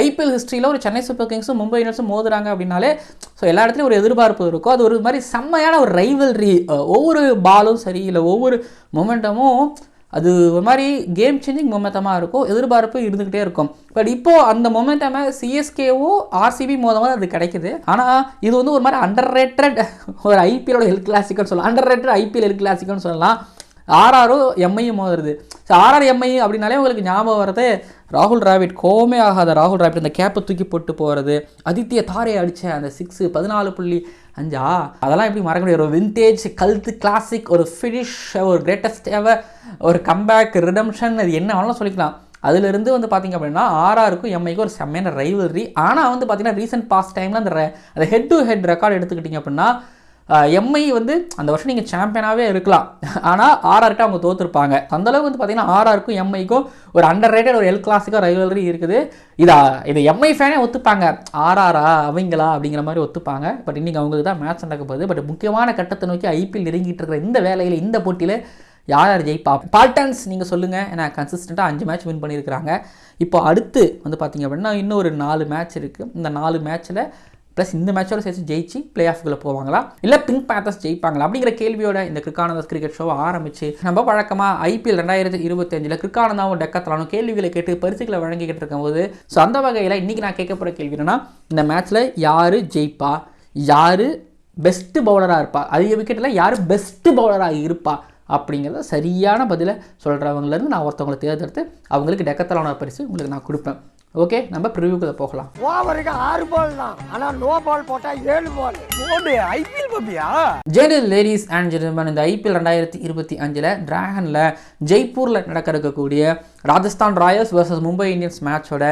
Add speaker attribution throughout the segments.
Speaker 1: IPL ஹிஸ்ட்ரியில் ஒரு Chennai super கிங்ஸும் மும்பை இந்தியன்ஸும் மோதுறாங்க அப்படின்னாலே ஸோ எல்லா இடத்துலையும் ஒரு எதிர்பார்ப்பு இருக்கும். அது ஒரு மாதிரி செம்மையான ஒரு ரைவல்ரி ஒவ்வொரு பாலும் சரி இல்லை ஒவ்வொரு மொமெண்டமும் அது ஒரு மாதிரி கேம் சேஞ்சிங் மொமெண்டமாக இருக்கும். எதிர்பார்ப்பு இருந்துக்கிட்டே இருக்கும். பட் இப்போது அந்த மொமெண்டமை சிஎஸ்கேவோ ஆர்சிபி மோதமாக அது கிடைக்குது. ஆனால் இது வந்து ஒரு மாதிரி அண்டர் ரேட்டட் ஒரு ஐபிஎலோட ஹெல் கிளாசிக்கல்னு சொல்லலாம். அண்டர் ரேட்டட் ஐபிஎல் ஹெல் கிளாசிக்கல்னு சொல்லலாம். ஆர்ஆரும் எம்ஐயும் மோதுறது. ஸோ ஆர்ஆர் எம்ஐ அப்படின்னாலே உங்களுக்கு ஞாபகம் வர்றது ராகுல் டிராவிட். கோமே ஆகாத ராகுல் டிராவிட். இந்த கேப்பை தூக்கி போட்டு போகிறது அதித்திய தாரையை அடித்த அந்த சிக்ஸு பதினாலு புள்ளி அஞ்சா. அதெல்லாம் எப்படி மறக்க முடியாது ஒரு வின்டேஜ் கல்த்து கிளாசிக் ஒரு ஃபினிஷ் ஒரு கிரேட்டஸ்ட் எவர் ஒரு கம்பேக் ரிடம்ஷன் அது என்ன வேணாலும் சொல்லிக்கலாம். அதுலேருந்து வந்து பார்த்திங்க அப்படின்னா ஆர்ஆருக்கும் எம்ஐக்கும் ஒரு செம்மையான ரைவல்ரி ஆனால் வந்து பார்த்திங்கன்னா ரீசெண்ட் பாஸ்ட் டைமில் அந்த அந்த ஹெட் டு ஹெட் ரெக்கார்டு எடுத்துக்கிட்டிங்க அப்படின்னா எம்ஐ வந்து அந்த வருஷம் நீங்கள் சாம்பியனாகவே இருக்கலாம். ஆனால் ஆர்ஆர்கிட்ட அவங்க தோற்றுருப்பாங்க அந்தளவுக்கு வந்து பார்த்தீங்கன்னா ஆர்ஆருக்கும் எம்ஐக்கும் ஒரு அண்டர் ரேட்டட் ஒரு எல் கிளாஸுக்கும் ரைவலரி இருக்குது. இதா இது எம்ஐ ஃபேனே ஒத்துப்பாங்க. ஆர்ஆரா அவங்களா அப்படிங்கிற மாதிரி ஒத்துப்பாங்க. பட் இன்றைக்கி அவங்களுக்கு தான் மேட்ச் நடக்க போகுது. பட் முக்கியமான கட்டத்தை நோக்கி ஐபிஎல் நெருங்கிட்டு இருக்கிற இந்த வேலையில் இந்த போட்டியில் யார் யார் ஜெயிப்பா? பால்டன்ஸ் நீங்கள் சொல்லுங்கள் ஏன்னா கன்சிஸ்டண்ட்டாக அஞ்சு மேட்ச் வின் பண்ணியிருக்கிறாங்க. இப்போ அடுத்து வந்து பார்த்தீங்க அப்படின்னா இன்னும் ஒரு நாலு மேட்ச் இருக்குது இந்த நாலு மேட்ச்சில் ப்ளஸ் இந்த மேட்சோட சேர்த்து ஜெயிச்சு பிளே ஆஃப்குள்ளே போவாங்களா? இல்லை பிங்க் பேத்தர்ஸ் ஜெயிப்பாங்களா? அப்படிங்கிற கேள்வியோட இந்த கிரிக்கானந்தாஸ் கிரிக்கெட் ஷோவை ஆரம்பிச்சு நம்ம வழக்கமாக ஐபிஎல் ரெண்டாயிரத்தி இருபத்தஞ்சில் கிரிக்கானந்தாவும் டெக்கத்தலானும் கேள்விகளை கேட்டு பரிசுகளை வழங்கிக்கிட்டு இருக்கும்போது ஸோ அந்த வகையில் இன்றைக்கி நான் கேட்க போகிற கேள்வி என்னன்னா இந்த மேட்ச்சில் யார் ஜெயிப்பா? யார் பெஸ்ட்டு பவுலராக இருப்பா? அதிக விக்கெட்டில் யார் பெஸ்ட்டு பவுலராக இருப்பா? அப்படிங்கிறத சரியான பதிலை சொல்கிறவங்கலேருந்து நான் ஒருத்தவங்களை தேர்ந்தெடுத்து அவங்களுக்கு டெக்கத்தலான பரிசு உங்களுக்கு நான் கொடுப்பேன். ஓகே நம்ம ப்ரிவியூக்குள்ள போகலாம்.
Speaker 2: ஓவருக்கு ஆறு பால் தான். ஆனா நோ பால் போட்டா ஏழு பால்
Speaker 3: போடு ஐபிஎல் பாப்பியா
Speaker 1: ஜெனரல் லேடிஸ் அண்ட் ஜென்டில்மேன் இந்த ஐபிஎல் ரெண்டாயிரத்தி இருபத்தி அஞ்சில் டிராகனில் ஜெய்ப்பூரில் நடக்க இருக்கக்கூடிய Rajasthan Royals versus Mumbai Indians மேட்சோட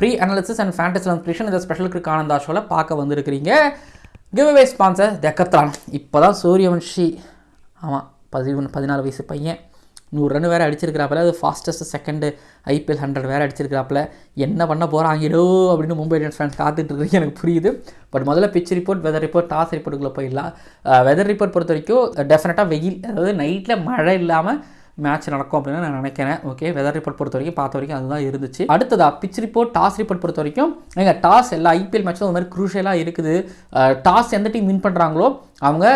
Speaker 1: pre analysis and fantasy inspiration இந்த ஸ்பெஷல் கிரிக் ஆனந்தா ஷோவில் பார்க்க வந்திருக்கிறீங்க. கிவ் அவே ஸ்பான்சர் டெக்கத்ரான் இப்போ தான் சூரியவன்ஷி ஆமாம் பதிமூணு பதினாலு வயசு பையன். நூறு ரன் வேறு அடிச்சிருக்கிறாப்பில். அது ஃபாஸ்டஸ்ட் செகண்டு ஐபிஎல் ஹண்ட்ரட் வேறு அடிச்சிருக்கிறாப்புல. என்ன பண்ண போகிறாங்களோ அப்படின்னு மும்பை இந்தியன்ஸ் ஃபேன்ஸ் காத்துட்டு எனக்கு புரியுது. பட் முதல்ல pitch report weather report toss ரிப்போர்ட்டுக்குள்ளே போயிடலாம். வெதர் ரிப்போர்ட் பொறுத்த வரைக்கும் டெஃபினட்டாக வெயில். அதாவது நைட்டில் மழை இல்லாமல் மேட்ச் நடக்கும் அப்படின்னு நான் நினைக்கிறேன். ஓகே வெதர் ரிப்போர்ட் பொறுத்த வரைக்கும் பார்த்த வரைக்கும் அதுதான் இருந்துச்சு. அடுத்ததா பிச் ரிப்போர்ட் டாஸ் ரிப்போர்ட் பொறுத்த வரைக்கும் எங்கள் டாஸ் எல்லா ஐபிஎல் மேட்சும் அது மாதிரி குரூஷியலாக இருக்குது. டாஸ் எந்த டீம் வின் பண்ணுறாங்களோ அவங்க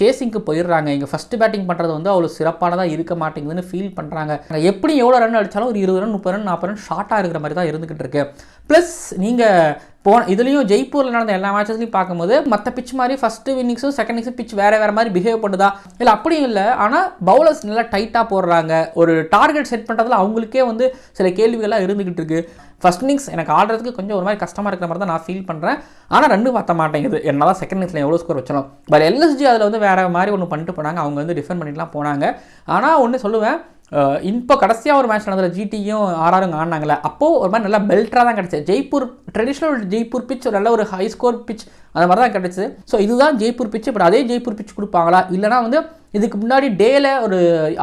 Speaker 1: சேசிங்க்கு போயிடுறாங்க. இங்கே ஃபஸ்ட்டு பேட்டிங் பண்ணுறது வந்து அவ்வளோ சிறப்பானதாக இருக்க மாட்டேங்குதுன்னு ஃபீல் பண்ணுறாங்க எப்படி எவ்வளோ ரன் அடித்தாலும் ஒரு இருபது ரன் முப்பது ரன் நாற்பது ரன் ஷார்ட்டாக இருக்கிற மாதிரி தான் இருந்துகிட்டு இருக்கு. ப்ளஸ் நீங்கள் போன இதுலேயும் ஜெய்ப்பூரில் நடந்த எல்லா மேட்சஸ்லையும் பார்க்கும்போது மற்ற பிச் மாதிரி ஃபஸ்ட்டு இன்னிங்ஸும் செகண்ட் இன்னிங்ஸும் பிச் வேறு வேறு மாதிரி பிஹேவ் பண்ணுதா? இல்லை அப்படியும் இல்லை. ஆனால் பவுலர்ஸ் நல்லா டைட்டாக போடுறாங்க. ஒரு டார்கெட் செட் பண்ணுறதுல அவங்களுக்கே வந்து சில கேள்விகள்லாம் இருந்துக்கிட்டு இருக்கு. ஃபஸ்ட் இன்னிங்ஸ் எனக்கு ஆடுறதுக்கு கொஞ்சம் ஒரு மாதிரி கஷ்டமாக இருக்கிற மாதிரி தான் நான் ஃபீல் பண்ணுறேன் ஆனால் ரெண்டு பார்த்த மாட்டேங்குது. என்னால் செகண்ட் இன்னிங்ஸில் எவ்வளோ ஸ்கோர் வச்சாலும். பட் எல்எஸ்ஜி அதில் வந்து வேறு மாதிரி ஒன்று பண்ணிட்டு போனாங்க. அவங்க வந்து டிஃபெண்ட் பண்ணிட்டுலாம் போனாங்க. ஆனால் ஒன்று சொல்லுவேன். இப்போ கடைசியாக ஒரு மேட்ச் நடந்தது ஜிடியும் ஆர்ஆரும் ஆடினாங்களே அப்போது ஒரு மாதிரி நல்லா பெல்ட்டாக தான் கிடச்சி ஜெய்ப்பூர் ட்ரெடிஷ்னல் ஜெய்ப்பூர் பிச் ஒரு நல்ல ஒரு ஹை ஸ்கோர் பிச் அந்த மாதிரி தான் கிடச்சிது. ஸோ இதுதான் ஜெய்ப்பூர் பிச் பட் அதே ஜெய்ப்பூர் பிச் கொடுப்பாங்களா? இல்லைனா வந்து இதுக்கு முன்னாடி டேயில் ஒரு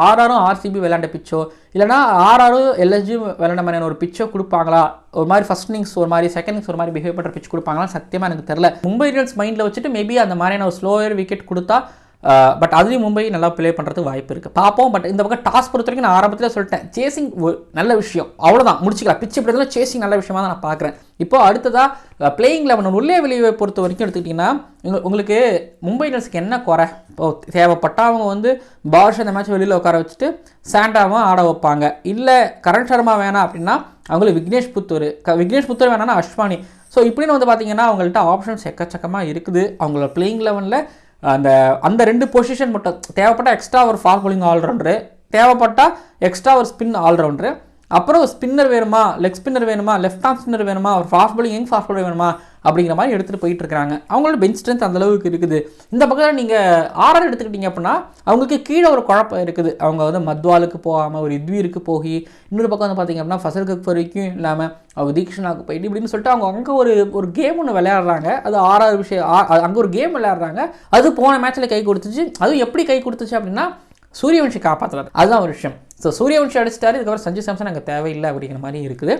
Speaker 1: ஆர்ஆரும் ஆர்சிபி விளையாண்ட பிச்சோ இல்லைனா ஆர்ஆரும் எல்எஸ்ஜியும் விளையாண்ட மாதிரியான ஒரு பிச்சோ கொடுப்பாங்களா? ஒரு மாதிரி ஃபர்ஸ்ட் இன்னிங்ஸ் ஒரு மாதிரி செகண்ட் இன்னிங்ஸ் ஒரு மாதிரி பிஹேவ் பண்ணுற பிச் கொடுப்பாங்களா சத்தியமாக எனக்கு தெரில மும்பை இந்தியன்ஸ் மைண்டில் வச்சுட்டு மேபி அந்த மாதிரியான ஒரு ஸ்லோயர் விக்கெட் கொடுத்தா பட் அதுலேயும் மும்பை நல்லா ப்ளே பண்ணுறதுக்கு வாய்ப்பு இருக்குது பார்ப்போம் பட் இந்த பக்கம் டாஸ் பொறுத்த வரைக்கும் நான் ஆரம்பத்தில் சொல்லிட்டேன். சேசிங் நல்ல விஷயம். அவ்வளோதான் முடிச்சுக்கலாம். பிச்சு இப்படி இருந்தாலும் சேசிங் நல்ல விஷயமா தான் நான் பார்க்குறேன். இப்போ அடுத்ததாக பிளேயிங் லெவன் உள்ளே வெளியே பொறுத்த வரைக்கும் எடுத்துக்கிட்டிங்கன்னா உங்களுக்கு மும்பை இண்டியன்ஸுக்கு என்ன குறை? இப்போ தேவைப்பட்டா அவங்க வந்து பாஷ் அந்த மேட்ச் வெளியில் உட்கார வச்சுட்டு சாண்டாவும் ஆட வைப்பாங்க. இல்லை கரண் சர்மா வேணாம் அப்படின்னா அவங்களுக்கு விக்னேஷ் புத்தூர் க விக்னேஷ் புத்தூர் வேணாம்னா அஷ்வானி ஸோ இப்படின்னு வந்து பார்த்தீங்கன்னா அவங்கள்ட்ட ஆப்ஷன்ஸ் எக்கச்சக்கமாக இருக்குது. அவங்களோட பிளேயிங் லெவனில் அந்த அந்த ரெண்டு பொசிஷன் மட்டும் தேவைப்பட்ட எக்ஸ்ட்ரா ஒரு ஃபாஸ்ட் போலிங் ஆல்ரவுண்டரு தேவைப்பட்டால் எக்ஸ்ட்ரா ஒரு ஸ்பின் ஆல்ரவுண்டரு அப்புறம் ஸ்பின்னர் வேணுமா லெக் ஸ்பின்னர் வேணுமா லெஃப்ட் ஆர்ம் ஸ்பின்னர் வேணுமா ஒரு fast bowling young fast bowler வேணுமா அப்படிங்கிற மாதிரி எடுத்துகிட்டு போயிட்டு இருக்காங்க அவங்களோட பெஞ்ச் ஸ்ட்ரென்த் அந்த அளவுக்கு இருக்குது. இந்த பக்கத்தில் நீங்கள் ஆர்ஆர் எடுத்துக்கிட்டீங்க அப்படின்னா அவங்களுக்கு கீழே ஒரு குழப்பம் இருக்குது. அவங்க வந்து மத்வாலுக்கு போகாமல் ஒரு இத்வீருக்கு போய் இன்னொரு பக்கம் வந்து பார்த்தீங்க அப்படின்னா ஃபசல் கக் வரைக்கும் இல்லாமல் அவங்க தீக்ஷனாக்கு போயிட்டு இப்படின்னு சொல்லிட்டு அவங்க அங்கே ஒரு ஒரு கேம் ஒன்று விளையாடுறாங்க. அது ஆறாறு விஷயம் அங்கே ஒரு கேம் விளையாடுறாங்க. அது போன மேட்ச்சில் கை கொடுத்துச்சு. அதுவும் எப்படி கை கொடுத்துச்சு அப்படின்னா சூரியவன்ஷி காப்பாற்றுறாரு அதுதான் ஒரு விஷயம். ஸோ சூரியவன்ஷி அடிச்சிட்டாரு. இதுக்கப்புறம் சஞ்சு சாம்சன் அங்கே தேவையில்லை அப்படிங்கிற மாதிரி இருக்குது.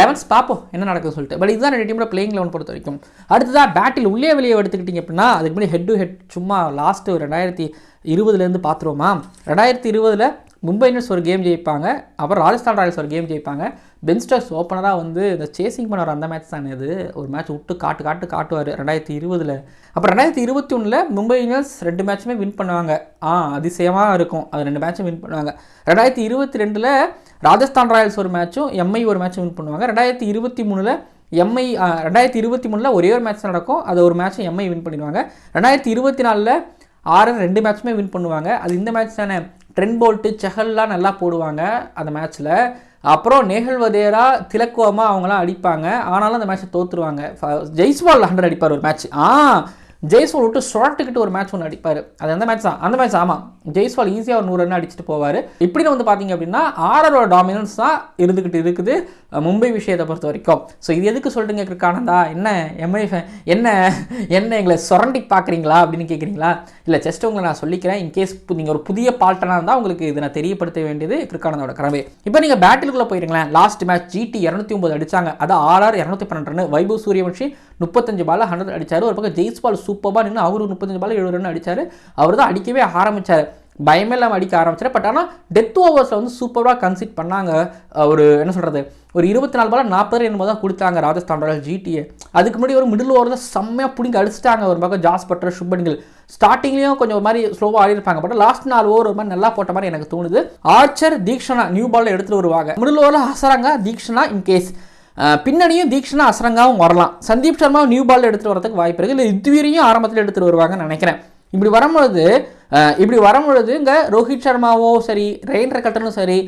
Speaker 1: லெவன்ஸ் பார்ப்போம் என்ன நடக்குதுன்னு சொல்லிட்டு. பட் இதுதான் ரெண்டு டீமோட பிளேயிங் லெவன் பொறுத்த வரைக்கும் அடுத்ததாக பேட்டில் உள்ளே வெளியே எடுத்துக்கிட்டிங்க அப்படின்னா அதுக்கு முன்னாடி ஹெட் டு ஹெட் சும்மா லாஸ்ட்டு ரெண்டாயிரத்தி இருபதுலேருந்து பார்த்துருவோமா? ரெண்டாயிரத்தி இருபதில் மும்பை இந்தியன்ஸ் ஒரு கேம் ஜெயிப்பாங்க. அப்புறம் ராஜஸ்தான் ராயல்ஸ் ஒரு கேம் ஜெயிப்பாங்க. பென்ஸ்டர்ஸ் ஓப்பனராக வந்து இந்த சேசிங் பண்ணுற அந்த மேட்ச் தானே இது. ஒரு மேட்ச் விட்டு காட்டு காட்டு காட்டுவார் ரெண்டாயிரத்தி இருபதில். அப்புறம் ரெண்டாயிரத்தி இருபத்தி ஒன்றில் மும்பை இந்தியன்ஸ் ரெண்டு மேட்சுமே வின் பண்ணுவாங்க. ஆ அதிசயமாக இருக்கும். அது ரெண்டு மேட்சும் வின் பண்ணுவாங்க. ரெண்டாயிரத்தி இருபத்தி ரெண்டில் ராஜஸ்தான் ராயல்ஸ் ஒரு மேட்சும் எம்ஐ ஒரு மேட்சும் வின் பண்ணுவாங்க. ரெண்டாயிரத்தி இருபத்தி மூணில் எம்ஐ ரெண்டாயிரத்தி இருபத்தி மூணில் ஒரே ஒரு மேட்ச் நடக்கும். அது ஒரு மேட்ச்சும் எம்ஐ வின் பண்ணிடுவாங்க. ரெண்டாயிரத்தி இருபத்தி நாலில் ஆறு ரெண்டு மேட்ச்சுமே வின் பண்ணுவாங்க. அது இந்த மேட்ச் தானே. ட்ரெண்ட் போல்ட்டு செஹல்லாம் நல்லா போடுவாங்க அந்த மேட்ச்சில் அப்புறம் நேஹல் வதேரா அவங்களாம் அடிப்பாங்க. ஆனாலும் அந்த மேட்ச்சை தோற்றுருவாங்க ஃப- ஜெய்ஸ்வால் ஹண்ட்ரட் அடிப்பார் ஒரு மேட்ச். ஆ ஜெய்ஸ்வால் விட்டு ஷார்ட்டுக்கிட்டு ஒரு மேட்ச் ஒன்று அடிப்பார். அது அந்த மேட்ச் தான். அந்த மேட்ச் ஆமாம் ஜெய்ஸ்வால் ஈஸியாக ஒரு நூறு ரன் அடிச்சுட்டு போவார். இப்படின்னு வந்து பார்த்தீங்க அப்படின்னா ஆர்ஆரோட டாமினன்ஸ் தான் இருந்துக்கிட்டு இருக்குது. மும்பை விஷயத்தை பொறுத்த வரைக்கும். ஸோ இது எதுக்கு சொல்கிறீங்க கிருக்கானந்தா என்ன எம்ஐ என்ன என்ன எங்களை சுரண்டி பார்க்குறீங்களா அப்படின்னு கேட்குறீங்களா இல்லை ஜஸ்ட் உங்களை நான் சொல்லிக்கிறேன். இன்கேஸ் நீங்கள் ஒரு புதிய பால்ட்டனாக இருந்தால் உங்களுக்கு இதை நான் தெரியப்படுத்த வேண்டியது கிருக்கானந்தோட கடமை இப்போ நீங்கள் பேட்டிலுக்குள்ளே போயிருங்களேன். லாஸ்ட் மேட்ச் ஜிடி இரநூத்தி ஒம்பது அடிச்சாங்க. அது ஆர்ஆர் இரநூத்தி பன்னெண்டு வைபவ் சூரியவன்ஷி முப்பத்தஞ்சு பால் ஹண்ட்ரட் அடிச்சார். ஒரு பக்கம் ஜெய்ஸ்வால் சூப்பராக நின்று அவரு முப்பத்தஞ்சு பால் எழுபது ரன் அடிச்சார். அவர் தான் அடிக்கவே ஆரம்பிச்சார். பயமே இல்லாமல் அடிக்க ஆரம்பிச்சாரு பட் ஆனால் டெத் ஓவர்ஸில் வந்து சூப்பராக கன்சிட் பண்ணாங்க. ஒரு என்ன சொல்கிறது ஒரு இருபத்தி நாலு பால் நாற்பது என்னமோ தான் கொடுத்தாங்க ராஜஸ்தான் ராயல் ஜிடிஏ அதுக்கு முன்னாடி ஒரு மிடில் ஓவர் தான் செம்மையாக பிடிங்க அடிச்சிட்டாங்க. ஒரு பக்கம் ஜாஸ் பட்டர் சுப்பன்கள் ஸ்டார்டிங்லேயும் கொஞ்சம் ஒரு மாதிரி ஸ்லோவாக ஆடி இருப்பாங்க பட் லாஸ்ட் நாலு ஓவர் ஒரு மாதிரி நல்லா போட்ட மாதிரி எனக்கு தோணுது. ஆர்ச்சர் தீக்ஷனா நியூ பாலில் எடுத்துகிட்டு வருவாங்க. மிடில் ஓவரில் ஹசரங்க தீக்ஷனா இன்கேஸ் பின்னணியும் தீக்ஷனா அசரங்காவும் வரலாம். சந்தீப் சர்மா நியூ பால் எடுத்துட்டு வரதுக்கு வாய்ப்பு இருக்குது இல்லை இதுவரையும் ஆரம்பத்தில் எடுத்துகிட்டு வருவாங்கன்னு நினைக்கிறேன். இப்படி வரும்பொழுது இப்படி வரும்பொழுது இங்கே ரோஹித் சர்மாவும் சரி ரெயின் கட்டனும் சரி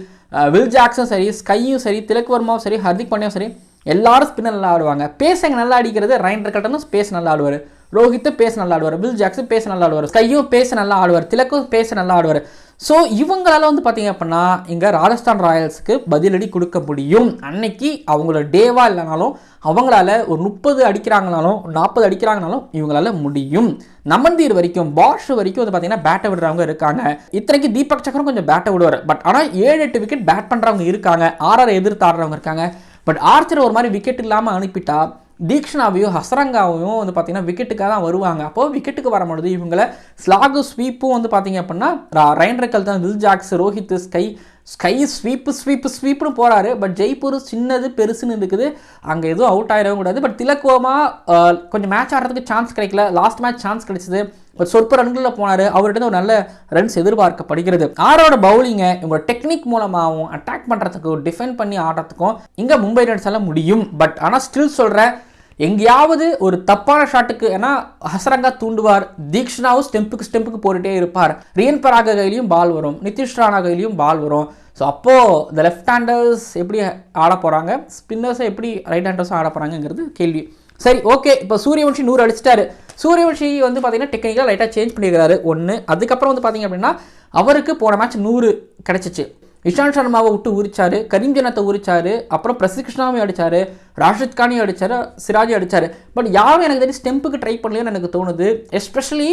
Speaker 1: வில் ஜாக்ஸும் சரி ஸ்கையும் சரி திலக் வர்மாவும் சரி ஹர்திக் பாண்டியாவும் சரி எல்லாரும் ஸ்பின்னர் நல்லா ஆடுவாங்க. பேசங்க நல்லா அடிக்கிறது ரைன் கட்டனும் ஸ்பேஸ் நல்லா ஆடுவார். ரோஹித்தும் பேச நல்லா ஆடுவார் வில் ஜாக்ஸும் பேச நல்லா ஆடுவார் ஸ்கையும் பேச நல்லா ஆடுவார் திலக்கும் பேச நல்லா ஆடுவார். ஸோ இவங்களால் வந்து பார்த்தீங்க அப்படின்னா இங்கே ராஜஸ்தான் ராயல்ஸ்க்கு பதிலடி கொடுக்க முடியும். அன்னைக்கு அவங்களோட டேவாக இல்லைனாலும் அவங்களால ஒரு முப்பது அடிக்கிறாங்கனாலும் நாற்பது அடிக்கிறாங்கனாலும் இவங்களால முடியும். நமந்தீர் வரைக்கும் பாஷ் வரைக்கும் வந்து பார்த்தீங்கன்னா பேட்டை விடுறவங்க இருக்காங்க. இத்தனைக்கு தீபக் சக்கரம் கொஞ்சம் பேட்டை விடுவார். பட் ஆனால் ஏழு எட்டு விக்கெட் பேட் பண்ணுறவங்க இருக்காங்க. ஆறாறு எதிர்த்து ஆடுறவங்க இருக்காங்க. பட் ஆர்ச்சர் ஒரு மாதிரி விக்கெட் இல்லாமல் அனுப்பிட்டா தீக்ஷனாவையும் ஹசரங்காவையும் வந்து பார்த்தீங்கன்னா விக்கெட்டுக்காக தான் வருவாங்க. அப்போது விக்கெட்டுக்கு வரும்பொழுது இவங்களை ஸ்லாகு ஸ்வீப்பும் வந்து பார்த்தீங்க அப்படின்னா ரா- ரைன் ரெக்கல் தான் Will Jacks Rohit SKY SKY sweep sweep ஸ்வீப்னு போகிறாரு பட் ஜெய்ப்பூர் சின்னது பெருசுன்னு இருக்குது. அங்கே எதுவும் அவுட் ஆகிடவும் கூடாது. பட் திலக்கோமா கொஞ்சம் மேட்ச் ஆடுறதுக்கு சான்ஸ் கிடைக்கல. லாஸ்ட் மேட்ச் சான்ஸ் கிடைச்சது. பட் சொற்ப ரன்களில் போனார். அவர்கிட்ட ஒரு நல்ல ரன்ஸ் எதிர்பார்க்கப்படுகிறது. ஆரோட பவுலிங்கை இவங்க டெக்னிக் மூலமாகவும் அட்டாக் பண்ணுறதுக்கும் டிஃபெண்ட் பண்ணி ஆடுறதுக்கும் இங்கே மும்பை ரன்ஸ் எல்லாம் முடியும். பட் ஆனால் ஸ்டில் சொல்கிறேன் எங்கேயாவது ஒரு தப்பான ஷாட்டுக்கு ஏன்னா ஹசரங்கா தூண்டுவார். தீக்ஷனாவும் ஸ்டெம்புக்கு ஸ்டெம்புக்கு போட்டுட்டே இருப்பார். ரியன் பராக கையிலையும் பால் வரும். நிதிஷ் ராணா கையிலையும் பால் வரும். ஸோ அப்போது இந்த லெஃப்ட் ஹேண்டர்ஸ் எப்படி ஆட போகிறாங்க ஸ்பின்னர்ஸை எப்படி ரைட் ஹேண்டர்ஸும் ஆட போகிறாங்கங்கிறது கேள்வி. சரி ஓகே இப்போ சூரியவன்ஷி நூறு அடிச்சிட்டாரு. சூரியவன்ஷி வந்து பார்த்தீங்கன்னா டெக்னிக்கலாக லைட்டாக சேஞ்ச் பண்ணியிருக்காரு ஒன்று அதுக்கப்புறம் வந்து பார்த்தீங்க அப்படின்னா அவருக்கு போன மேட்ச் நூறு கிடச்சிச்சு. இஷாந்த் சர்மாவை விட்டு உரிச்சாரு கரீம் உரிச்சார் உரிச்சாரு அப்புறம் பிரசித் கிருஷ்ணாவையும் அடிச்சாரு ராஷித் கானையும் அடிச்சாரு சிராஜி அடிச்சாரு. பட் யாரும் எனக்கு தெரிஞ்சு ஸ்டெம்புக்கு ட்ரை பண்ணலன்னு எனக்கு தோணுது. எஸ்பெஷலி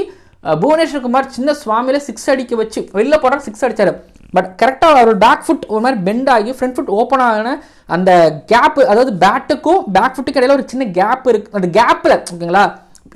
Speaker 1: புவனேஸ்வர் குமார் சின்ன சுவாமியில சிக்ஸ் அடிக்க வச்சு வெளில போட்டால் சிக்ஸ் அடிச்சார். பட் கரெக்டாக ஒரு பேக் ஃபுட் ஒரு மாதிரி பெண்ட் ஆகி ஃப்ரண்ட் ஃபுட் ஓப்பன் ஆகின அந்த கேப்பு அதாவது பேட்டுக்கும் பேக் ஃபுட்டுக்கு இடையில ஒரு சின்ன கேப் இருக்கு. அந்த கேப்பில் ஓகேங்களா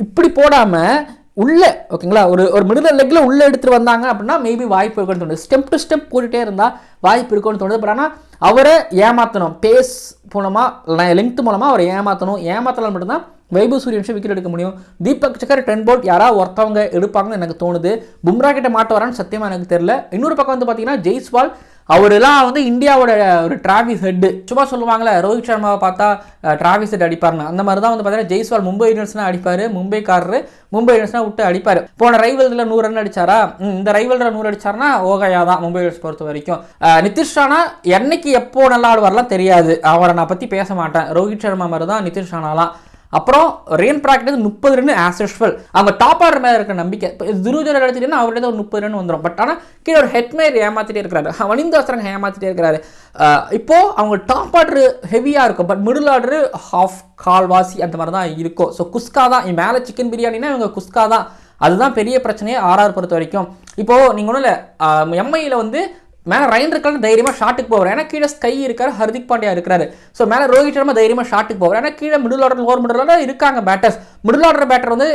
Speaker 1: இப்படி போடாமல் உள்ளே ஓகேங்களா? ஒரு ஒரு மிடில் லெக்கில் உள்ளே எடுத்துகிட்டு வந்தாங்க அப்படின்னா மேபி வாய்ப்பு இருக்குன்னு தோணுது. ஸ்டெப் டு ஸ்டெப் போட்டுட்டே இருந்தால் வாய்ப்பு இருக்குன்னு தோணுது. பட் ஆனால் அவரை ஏமாற்றணும் பேஸ் மூலமாக லென்த் மூலமாக அவரை ஏமாற்றணும் ஏமாத்தலாம் மட்டும்தான் வைபு சூரியவன்ஷம் விக்கெட் எடுக்க முடியும். தீபக் சக்கர் டென் போல்ட் யாராவது ஒருத்தவங்க எடுப்பாங்கன்னு எனக்கு தோணுது. பும்ரா கிட்ட மாட்ட வரான்னு சத்தியமாக எனக்கு தெரியல. இன்னொரு பக்கம் வந்து பார்த்தீங்கன்னா ஜெய்ஸ்வால் அவரெல்லாம் வந்து இந்தியாவோட ஒரு டிராவிஸ் ஹெட்டு சும்மா சொல்லுவாங்களே ரோஹித் சர்மாவை பார்த்தா டிராவிஸ் ஹெட் அடிப்பார்னு அந்த மாதிரி தான் வந்து பார்த்தீங்கன்னா ஜெய்ஸ்வால் மும்பை இந்தியன்ஸ்னா அடிப்பார் மும்பைக்காரரு மும்பை இந்தியன்ஸ்னா விட்டு அடிப்பார். போன ரைவல்ஸில் நூறு ரன் அடிச்சாரா? இந்த ரைவல்ல நூறு அடிச்சாருன்னா ஓகையா தான் மும்பை இந்தியன்ஸ் பொறுத்த வரைக்கும். நிதிஷானா நிதிஷ் ராணா என்னைக்கு எப்போ நல்லா ஆடுவார்லாம் தெரியாது. அவரை நான் பற்றி பேச மாட்டேன். ரோஹித் சர்மா மாதிரி தான் நிதிஷ் ராணாலாம். அப்புறம் ரேன் ப்ராக்டிஸ் முப்பது ரன் ஆஸ் யூஸ்வல் அவங்க டாப் ஆர்டர் மேலே இருக்க நம்பிக்கை. இப்போ துருஜர் எடுத்துட்டீங்கன்னா அவர்கிட்ட ஒரு முப்பது ரன் வந்துடும் பட் ஆனால் கீழே ஒரு ஹெட்மேர் ஏமாத்திட்டே இருக்கிறாரு. வனிந்த வசரங்க ஏமாத்திட்டே இருக்கிறாரு. இப்போது அவங்க டாப் ஆர்டர் ஹெவியாக இருக்கும். பட் மிடில் ஆர்டர் ஹாஃப் கால்வாசி அந்த மாதிரி தான் இருக்கும். ஸோ குஸ்கா தான். மேலே சிக்கன் பிரியாணினா இவங்க குஸ்கா தான். அதுதான் பெரிய பிரச்சனையே ஆர்ஆர் பொறுத்த வரைக்கும். இப்போது நீங்கள் ஒன்றும் இல்லை. எம்ஐயில் வந்து மேலே ரைன் இருக்கலாம் தைரியமாக ஷாட்டுக்கு போவார். ஏன்னா கீழே ஸ்கை இருக்கார் ஹர்திக் பாண்டியா இருக்கிறாரு. ஸோ மேலே ரோஹித் சர்மா தைரியமாக ஷாட்டுக்கு போவார். ஏன்னா கீழே middle order lower middle order இருக்காங்க பேட்டர்ஸ் மிடில் ஆர்டர் பேட்டர் வந்து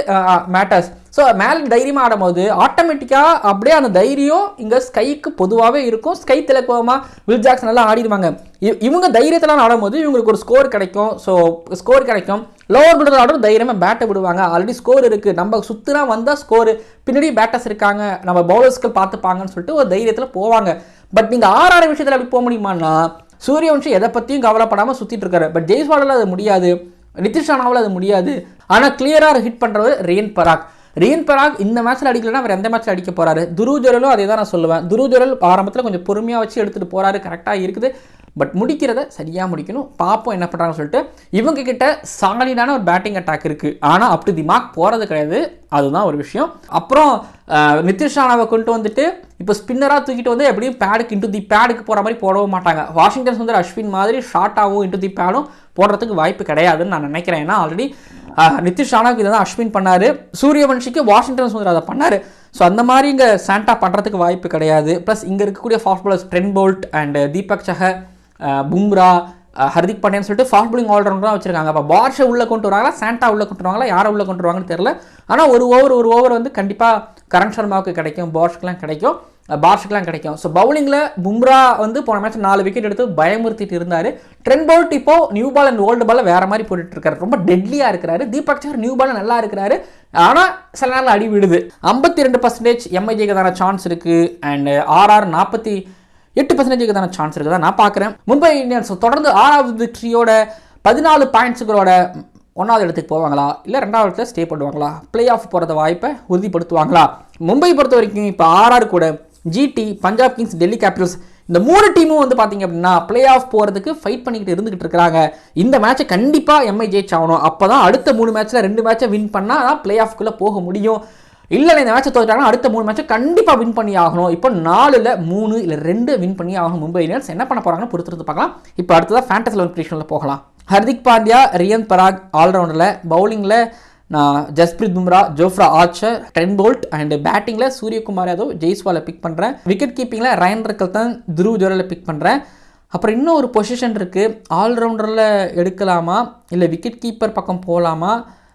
Speaker 1: மேட்டர்ஸ் ஸோ மேலே தைரியமாக ஆடும்போது ஆட்டோமேட்டிக்காக அப்படியே அந்த தைரியம் இங்கே ஸ்கைக்கு பொதுவாகவே இருக்கும். ஸ்கை திலக்குவமாக வில் ஜாக்ஸ் நல்லா ஆடிடுவாங்க. இவங்க தைரியத்தெல்லாம் ஆடும்போது இவங்களுக்கு ஒரு ஸ்கோர் கிடைக்கும். ஸோ ஸ்கோர் கிடைக்கும். லோவர் மிடில் ஆர்டர் தைரியமாக பேட்டை விடுவாங்க. ஆல்ரெடி ஸ்கோர் இருக்குது நம்ம சுற்றுனா வந்தால் ஸ்கோர் பின்னாடி பேட்டர்ஸ் இருக்காங்க. நம்ம பவுலர்ஸ்க்கு பார்த்துப்பாங்கன்னு சொல்லிட்டு ஒரு தைரியத்தில் போவாங்க. பட் நீங்கள் ஆறாறு விஷயத்தில் அப்படி போக முடியுமான்னா சூரியவன்ஷி எதை பற்றியும் கவலைப்படாமல் சுற்றிட்டு இருக்காரு. பட் ஜெய்ஸ்வாலில் அது முடியாது. நிதிஷ் ராணாவில் அது முடியாது. ஆனால் கிளியராக ஹிட் பண்ணுறவர் ரெயின் பராக் ரெயின் பராக் இந்த மேட்ச்சில் அடிக்கலன்னா அவர் எந்த மேட்ச்சில் அடிக்க போகிறாரு துருஜரலும் அதே தான் நான் சொல்லுவேன். துருஜரல் ஆரம்பத்தில் கொஞ்சம் பொறுமையாக வச்சு எடுத்துகிட்டு போகிறாரு கரெக்டாக இருக்குது. பட் முடிக்கிறத சரியாக முடிக்கணும். பார்ப்போம் என்ன பண்ணுறாங்கன்னு சொல்லிட்டு இவங்க கிட்ட சாலிடான ஒரு பேட்டிங் அட்டாக் இருக்குது ஆனால் அப் டு தி மார்க் போகிறது கிடையாது. அதுதான் ஒரு விஷயம். அப்புறம் அஹ், நிதிஷ் ராணாவை கொண்டு வந்துட்டு இப்போ ஸ்பின்னராக தூக்கிட்டு வந்து எப்படியும் பேடுக்கு இன்டு தி பேடுக்கு போகிற மாதிரி போடவும் மாட்டாங்க. வாஷிங்டன் சுந்தர் அஸ்வின் மாதிரி ஷார்ட்டாகவும் இன்டு தி பேடும் போடுறதுக்கு வாய்ப்பு கிடையாதுன்னு நான் நினைக்கிறேன். ஏன்னா ஆல்ரெடி நிதிஷ் ராணாவுக்கு இதை தான் அஸ்வின் பண்ணார். சூரியவன்ஷிக்கு வாஷிங்டன் சுந்தர் அதை பண்ணாரு. ஸோ அந்த மாதிரி இங்கே சாண்டா பண்ணுறதுக்கு வாய்ப்பு கிடையாது. ப்ளஸ் இங்கே இருக்கக்கூடிய fast bowlers Trent Boult and Deepak Chahar Bumrah Hardik Pandya சொல்லிட்டு ஃபாஸ்ட் bowling ஆல்ரவுண்டராக தான் வச்சிருக்காங்க. அப்போ பார்ஷை உள்ளே கொண்டு வராங்களா சாண்டா உள்ளே கொண்டு வருவாங்களா? யாரை உள்ளே கொண்டு வருவாங்கன்னு தெரியல. ஆனால் ஒரு ஓவர் ஒரு ஓவர் வந்து கண்டிப்பாக கரண் சர்மாவுக்கு கிடைக்கும் பார்ஷுக்கெலாம் கிடைக்கும் பார்ஷுக்கெலாம் கிடைக்கும். ஸோ பவுலிங்கில் பும்ரா வந்து போன மேட்ச் நாலு விக்கெட் எடுத்து பயமுறுத்திட்டு இருந்தார். ட்ரெண்ட் போல்ட் இப்போ new ball and old ball வேறு மாதிரி போட்டுட்டு இருக்காரு. ரொம்ப டெட்லியாக இருக்கிறாரு. தீபக் சார் நியூ பால் நல்லா இருக்கிறாரு. ஆனால் சில நேரம் அடி விடுது ஐம்பத்தி ரெண்டு பர்சன்டேஜ் எம்ஐஜிக்கு சான்ஸ் இருக்குது அண்ட் ஆர்ஆர் நாற்பத்தி எட்டு பர்சன்டேஜுக்கு சான்ஸ் இருக்குதா? நான் பார்க்குறேன். மும்பை இந்தியன்ஸ் தொடர்ந்து ஆறாவது விக்ட்ரியோட பதினாலு பாயிண்ட்ஸுகளோட ஒன்றாவது இடத்துக்கு போவாங்களா? இல்லை ரெண்டாவது இடத்துல ஸ்டே பண்ணுவாங்களா? பிளே ஆஃப் போகிறத வாய்ப்பை உறுதிப்படுத்துவாங்களா? மும்பை பொறுத்த வரைக்கும் இப்போ ஆர்ஆர் கூட GT Punjab Kings Delhi Capitals இந்த மூணு டீமும் வந்து பார்த்தீங்க அப்படின்னா பிளே ஆஃப் போகிறதுக்கு ஃபைட் பண்ணிக்கிட்டு இருந்துகிட்டு இருக்கிறாங்க இந்த மேட்சை கண்டிப்பாக எம்ஐ ஜெயிச்சாகணும். அப்போ தான் அடுத்த மூணு மேட்ச்சில் ரெண்டு மேட்சை வின் பண்ணால் தான் பிளே ஆஃப்குள்ளே போக முடியும். இல்லை இந்த மேட்ச் தோற்றாங்கன்னா அடுத்த மூணு மேட்ச்சை கண்டிப்பாக வின் பண்ணி ஆகணும் இப்போ நாலில் மூணு இல்லை ரெண்டு வின் பண்ணி ஆகணும் மும்பை இந்தியன்ஸ். என்ன பண்ண போகிறாங்கன்னு பொறுத்திருந்து பார்க்கலாம். இப்போ அடுத்ததாக ஃபேண்டஸ் லெவன் ப்ரிடிஷனில் போகலாம். ஹர்திக் பாண்டியா ரியன் பராக் ஆல்ரவுண்டரில் பவுலிங்கில் நான் Jasprit Bumrah Jofra Archer Trent Boult and பேட்டிங்கில் சூரியகுமார் யாதவ் ஜெய்ஸ்வாலை பிக் பண்ணுறேன் விக்கெட் கீப்பிங்கில் ரயன் ரக்கல்தான் துருவ் ஜோரலை பிக் பண்ணுறேன் அப்புறம் இன்னும் ஒரு பொசிஷன் இருக்குது ஆல்ரவுண்டரில் எடுக்கலாமா? இல்லை விக்கெட் கீப்பர் பக்கம் போகலாமா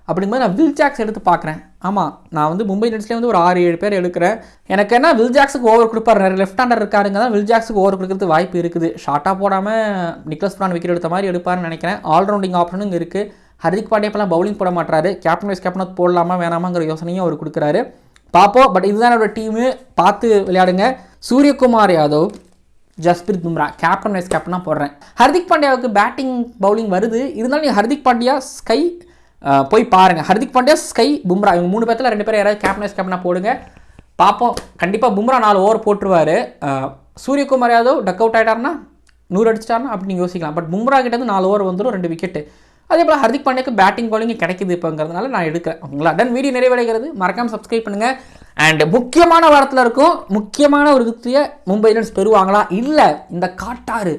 Speaker 1: அப்படிங்கும்போது நான் வில் ஜாக்ஸ் எடுத்து பார்க்குறேன். ஆமாம் நான் வந்து மும்பை இந்தியன்ஸ்லேயே வந்து ஒரு ஆறு ஏழு பேர் எடுக்கிறேன். எனக்கு என்ன வில் ஜாக்ஸுக்கு ஓவர் கொடுப்பார். நிறைய லெஃப்ட் ஹேண்டர் இருக்காருங்க தான் வில் ஜாக்ஸுக்கு ஓவர் கொடுக்கறது வாய்ப்பு இருக்குது. ஷார்ட்டாக போடாமல் நிக்லஸ் பிரான் விக்கெட் எடுத்த மாதிரி எடுப்பார்னு நினைக்கிறேன். ஆல்ரவுண்டிங் ஆப்ஷனும் இங்கே இருக்குது ஹர்திக் பாண்டியா இப்போலாம் பவுலிங் போட மாட்டாரு கேப்டன் வைஸ் கேப்டனாக போடலாமா வேணாமாங்கிற யோசனையும் அவர் கொடுக்குறாரு. பார்ப்போம். பட் இதுதான் என்னோட டீமு பார்த்து விளையாடுங்க. சூரியகுமார் யாதவ் ஜஸ்பிரித் பும்ரா கேப்டன் வைஸ் கேப்டனாக போடுறேன். ஹர்திக் பாண்டியாவுக்கு பேட்டிங் பவுலிங் வருது. இருந்தாலும் நீங்கள் ஹர்திக் பாண்டியா ஸ்கை போய் பாருங்க. ஹர்திக் பாண்டியா ஸ்கை பும்ரா இவங்க மூணு பேர்த்தில் ரெண்டு பேரும் யாராவது கேப்டன் வைஸ் கேப்டனாக போடுங்க. பார்ப்போம் கண்டிப்பாக பும்ரா நாலு ஓவர் போட்டுருவாரு. சூரியகுமார் யாதவ் டக் அவுட் ஆகிட்டாருன்னா நூறு அடிச்சிட்டாருன்னா அப்படி யோசிக்கலாம். பட் பும்ரா கிட்டேருந்து நாலு ஓவர் வந்துடும் ரெண்டு விக்கெட்டு அதே போல் ஹர்திக் பாண்டியாக்கு பேட்டிங் bowling கிடைக்குது இப்போங்கிறதுனால நான் எடுக்கிறேன். ஓகேங்களா? டன் வீடியோ நிறைவடைகிறது. மறக்காம சப்ஸ்கிரைப் பண்ணுங்கள் அண்ட் முக்கியமான வாரத்தில் இருக்கும். முக்கியமான ஒரு விக்டரியை மும்பை இந்தியன்ஸ் பெறுவாங்களா? இல்லை. இந்த காட்டாறு.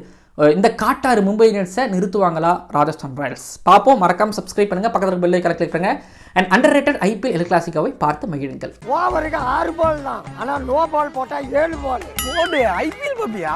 Speaker 1: இந்த காட்டாறு மும்பை இந்தியன்ஸை நிறுத்துவாங்களா? ராஜஸ்தான் ராயல்ஸ். பார்ப்போம். மறக்காம சப்ஸ்கிரைப் பண்ணுங்கள் பக்கத்தில் பெல்லை கலெக்ட் கிளிக் பண்ணுங்க. And under rated IPL L கிளாசிக்காவை பார்த்து மகிழுங்கள்.
Speaker 2: ஓவருக்கு ஆறு பால் தான். ஆனா நோ பால் போட்டா ஏழு பால்
Speaker 3: ஐபிஎல் பாப்பியா